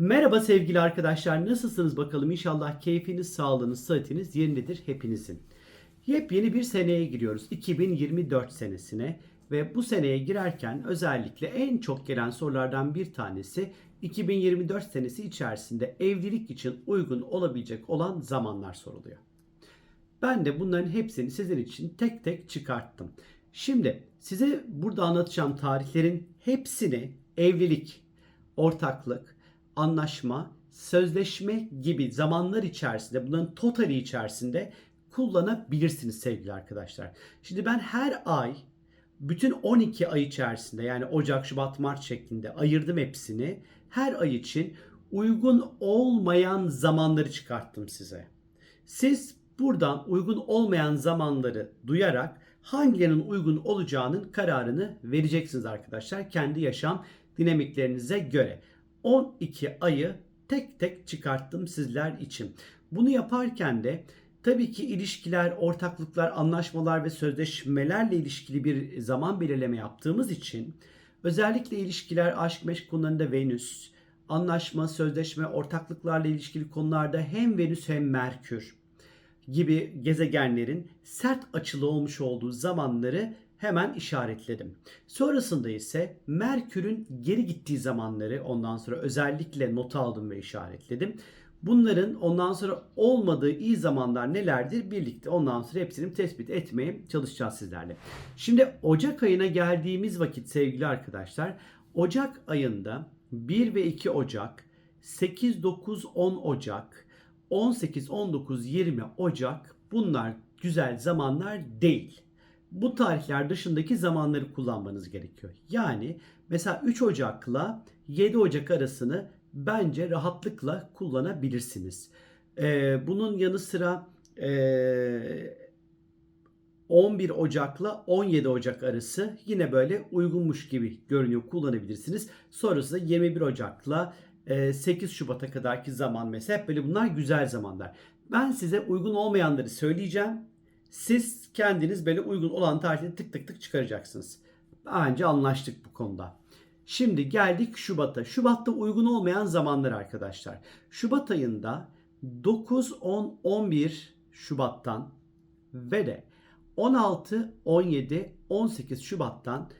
Merhaba sevgili arkadaşlar. Nasılsınız bakalım? İnşallah keyfiniz, sağlığınız, sıhhatiniz yerindedir hepinizin. Yepyeni bir seneye giriyoruz. 2024 senesine ve bu seneye girerken özellikle en çok gelen sorulardan bir tanesi 2024 senesi içerisinde evlilik için uygun olabilecek olan zamanlar soruluyor. Ben de bunların hepsini sizin için tek tek çıkarttım. Şimdi size burada anlatacağım tarihlerin hepsini evlilik, ortaklık, anlaşma, sözleşme gibi zamanlar içerisinde bunların totali içerisinde kullanabilirsiniz sevgili arkadaşlar. Şimdi ben her ay bütün 12 ay içerisinde yani Ocak, Şubat, Mart şeklinde ayırdım hepsini. Her ay için uygun olmayan zamanları çıkarttım size. Siz buradan uygun olmayan zamanları duyarak hangilerinin uygun olacağının kararını vereceksiniz arkadaşlar. Kendi yaşam dinamiklerinize göre. 12 ayı tek tek çıkarttım sizler için. Bunu yaparken de tabii ki ilişkiler, ortaklıklar, anlaşmalar ve sözleşmelerle ilişkili bir zaman belirleme yaptığımız için özellikle ilişkiler, aşk, meşk konularında Venüs, anlaşma, sözleşme, ortaklıklarla ilişkili konularda hem Venüs hem Merkür gibi gezegenlerin sert açılı olmuş olduğu zamanları hemen işaretledim. Sonrasında ise Merkür'ün geri gittiği zamanları ondan sonra özellikle not aldım ve işaretledim. Bunların ondan sonra olmadığı iyi zamanlar nelerdir birlikte ondan sonra hepsini tespit etmeye çalışacağız sizlerle. Şimdi Ocak ayına geldiğimiz vakit sevgili arkadaşlar Ocak ayında 1 ve 2 Ocak, 8, 9, 10 Ocak, 18, 19, 20 Ocak bunlar güzel zamanlar değil bu tarihler dışındaki zamanları kullanmanız gerekiyor. Yani mesela 3 Ocak'la 7 Ocak arasını bence rahatlıkla kullanabilirsiniz. Ee, bunun yanı sıra e, 11 Ocak'la 17 Ocak arası yine böyle uygunmuş gibi görünüyor kullanabilirsiniz. Sonrasında 21 Ocak'la 8 Şubat'a kadarki zaman mesela hep böyle bunlar güzel zamanlar. Ben size uygun olmayanları söyleyeceğim. Siz kendiniz böyle uygun olan tarihleri tık tık tık çıkaracaksınız. Bence anlaştık bu konuda. Şimdi geldik Şubat'a. Şubat'ta uygun olmayan zamanlar arkadaşlar. Şubat ayında 9, 10, 11 Şubat'tan ve de 16, 17, 18 Şubat'tan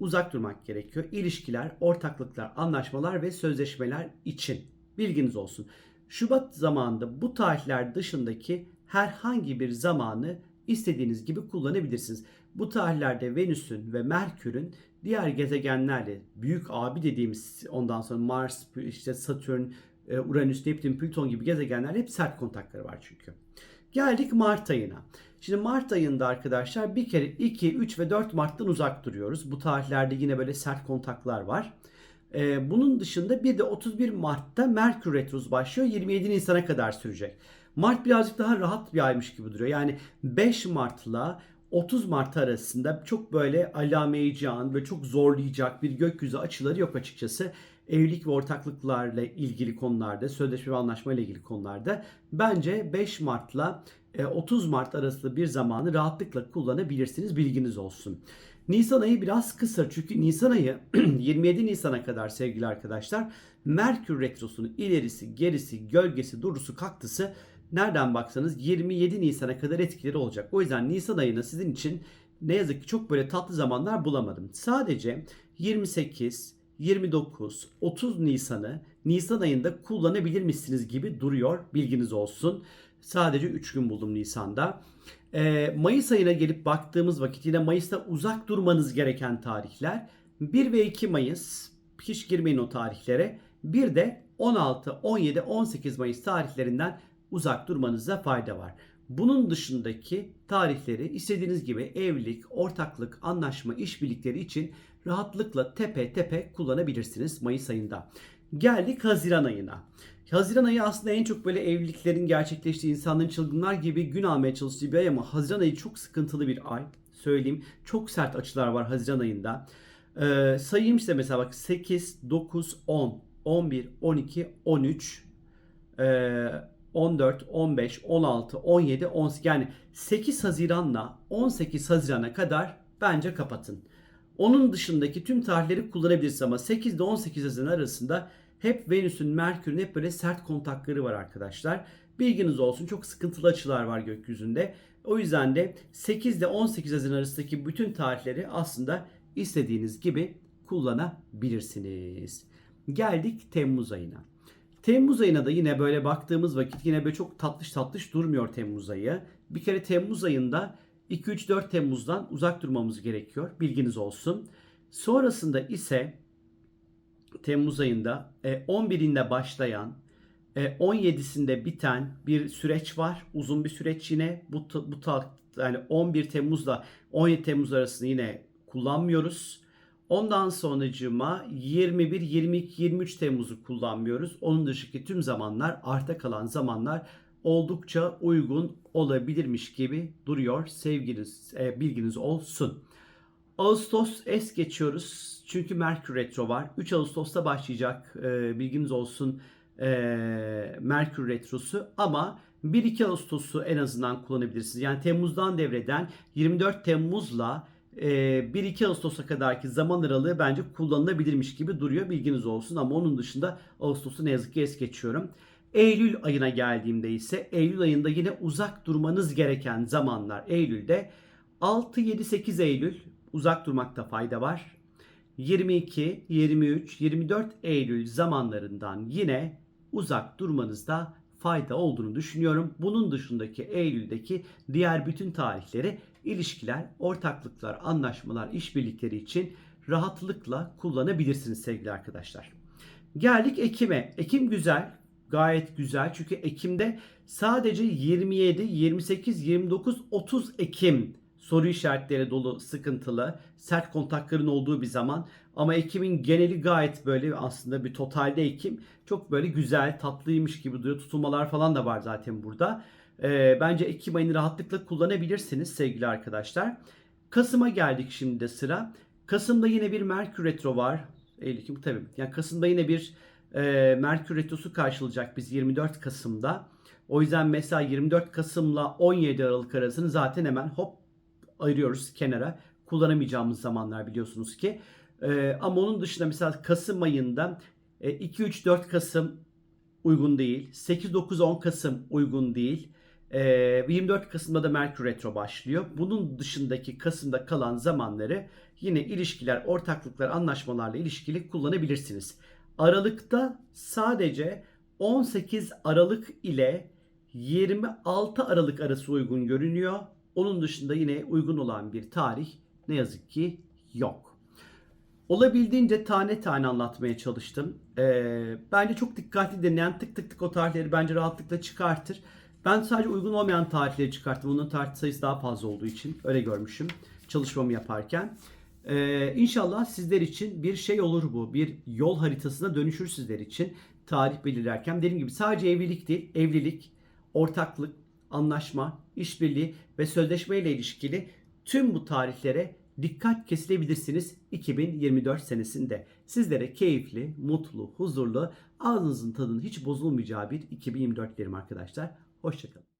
uzak durmak gerekiyor. İlişkiler, ortaklıklar, anlaşmalar ve sözleşmeler için. Bilginiz olsun. Şubat zamanında bu tarihler dışındaki herhangi bir zamanı istediğiniz gibi kullanabilirsiniz. Bu tarihlerde Venüs'ün ve Merkür'ün diğer gezegenlerle büyük abi dediğimiz ondan sonra Mars, işte Satürn, e, Uranüs, Neptün, Plüton gibi gezegenlerle hep sert kontakları var çünkü. Geldik Mart ayına. Şimdi Mart ayında arkadaşlar bir kere 2, 3 ve 4 Mart'tan uzak duruyoruz. Bu tarihlerde yine böyle sert kontaklar var. Ee, bunun dışında bir de 31 Mart'ta Merkür Retrosu başlıyor. 27 Nisan'a kadar sürecek. Mart birazcık daha rahat bir aymış gibi duruyor. Yani 5 Mart'la 30 Mart arasında çok böyle alameyican ve çok zorlayacak bir gökyüzü açıları yok açıkçası. Evlilik ve ortaklıklarla ilgili konularda, sözleşme ve anlaşma ile ilgili konularda bence 5 Mart'la 30 Mart arasında bir zamanı rahatlıkla kullanabilirsiniz. Bilginiz olsun. Nisan ayı biraz kısa çünkü Nisan ayı 27 Nisan'a kadar sevgili arkadaşlar Merkür Retrosu'nun ilerisi, gerisi, gölgesi, durusu, kaktısı nereden baksanız 27 Nisan'a kadar etkileri olacak. O yüzden Nisan ayına sizin için ne yazık ki çok böyle tatlı zamanlar bulamadım. Sadece 28, 29, 30 Nisan'ı Nisan ayında kullanabilir misiniz gibi duruyor. Bilginiz olsun. Sadece 3 gün buldum Nisan'da. Ee, Mayıs ayına gelip baktığımız vakit yine Mayıs'ta uzak durmanız gereken tarihler 1 ve 2 Mayıs hiç girmeyin o tarihlere. Bir de 16, 17, 18 Mayıs tarihlerinden uzak durmanıza fayda var. Bunun dışındaki tarihleri istediğiniz gibi evlilik, ortaklık, anlaşma, işbirlikleri için rahatlıkla tepe tepe kullanabilirsiniz Mayıs ayında. Geldik Haziran ayına. Haziran ayı aslında en çok böyle evliliklerin gerçekleştiği insanların çılgınlar gibi gün almaya çalıştığı bir ay ama Haziran ayı çok sıkıntılı bir ay. Söyleyeyim. Çok sert açılar var Haziran ayında. Ee, sayayım size mesela bak 8, 9, 10, 11, 12, 13, ee, 14, 15, 16, 17, 18 yani 8 Haziran'la 18 Haziran'a kadar bence kapatın. Onun dışındaki tüm tarihleri kullanabilirsiniz ama 8 ile 18 Haziran arasında hep Venüs'ün, Merkür'ün hep böyle sert kontakları var arkadaşlar. Bilginiz olsun çok sıkıntılı açılar var gökyüzünde. O yüzden de 8 ile 18 Haziran arasındaki bütün tarihleri aslında istediğiniz gibi kullanabilirsiniz. Geldik Temmuz ayına. Temmuz ayına da yine böyle baktığımız vakit yine böyle çok tatlış tatlış durmuyor Temmuz ayı. Bir kere Temmuz ayında 2-3-4 Temmuz'dan uzak durmamız gerekiyor. Bilginiz olsun. Sonrasında ise Temmuz ayında e, 11'inde başlayan e, 17'sinde biten bir süreç var. Uzun bir süreç yine. Bu, bu yani 11 Temmuz'la 17 Temmuz arasını yine kullanmıyoruz. Ondan sonracığıma 21, 22, 23 Temmuz'u kullanmıyoruz. Onun dışındaki tüm zamanlar, arta kalan zamanlar oldukça uygun olabilirmiş gibi duruyor. Sevginiz, e, bilginiz olsun. Ağustos es geçiyoruz. Çünkü Merkür Retro var. 3 Ağustos'ta başlayacak. E, bilginiz olsun e, Merkür Retrosu. Ama 1-2 Ağustos'u en azından kullanabilirsiniz. Yani Temmuz'dan devreden 24 Temmuz'la 1-2 Ağustos'a kadarki zaman aralığı bence kullanılabilirmiş gibi duruyor. Bilginiz olsun ama onun dışında Ağustos'u ne yazık ki es geçiyorum. Eylül ayına geldiğimde ise Eylül ayında yine uzak durmanız gereken zamanlar. Eylül'de 6, 7, 8 Eylül uzak durmakta fayda var. 22, 23, 24 Eylül zamanlarından yine uzak durmanızda fayda olduğunu düşünüyorum. Bunun dışındaki Eylül'deki diğer bütün tarihleri ilişkiler, ortaklıklar, anlaşmalar, işbirlikleri için rahatlıkla kullanabilirsiniz sevgili arkadaşlar. Geldik Ekim'e. Ekim güzel, gayet güzel. Çünkü Ekim'de sadece 27, 28, 29, 30 Ekim soru işaretleri dolu, sıkıntılı, sert kontakların olduğu bir zaman. Ama Ekim'in geneli gayet böyle aslında bir totalde Ekim çok böyle güzel, tatlıymış gibi duruyor. Tutulmalar falan da var zaten burada. Ee, bence Ekim ayını rahatlıkla kullanabilirsiniz sevgili arkadaşlar. Kasım'a geldik şimdi de sıra. Kasım'da yine bir Merkür Retro var. Eylül, Ekim tabii. Yani Kasım'da yine bir e, Merkür Retrosu karşılayacak biz 24 Kasım'da. O yüzden mesela 24 Kasım'la 17 Aralık arasını zaten hemen hop ayırıyoruz kenara. Kullanamayacağımız zamanlar biliyorsunuz ki. Ee, ama onun dışında mesela Kasım ayında e, 2-3-4 Kasım uygun değil. 8-9-10 Kasım uygun değil. Ee, 24 Kasım'da da Merkür Retro başlıyor. Bunun dışındaki Kasım'da kalan zamanları yine ilişkiler, ortaklıklar, anlaşmalarla ilişkili kullanabilirsiniz. Aralıkta sadece 18 Aralık ile 26 Aralık arası uygun görünüyor. Onun dışında yine uygun olan bir tarih ne yazık ki yok. Olabildiğince tane tane anlatmaya çalıştım. Ee, bence çok dikkatli dinleyen tık tık tık o tarihleri bence rahatlıkla çıkartır. Ben sadece uygun olmayan tarihleri çıkarttım. Onun tarih sayısı daha fazla olduğu için öyle görmüşüm çalışmamı yaparken. Ee, inşallah sizler için bir şey olur bu. Bir yol haritasına dönüşür sizler için tarih belirlerken. Dediğim gibi sadece evlilik değil, evlilik, ortaklık, anlaşma, işbirliği ve sözleşme ile ilişkili tüm bu tarihlere dikkat kesilebilirsiniz 2024 senesinde. Sizlere keyifli, mutlu, huzurlu, ağzınızın tadının hiç bozulmayacağı bir 2024 dilerim arkadaşlar. Hoşçakalın.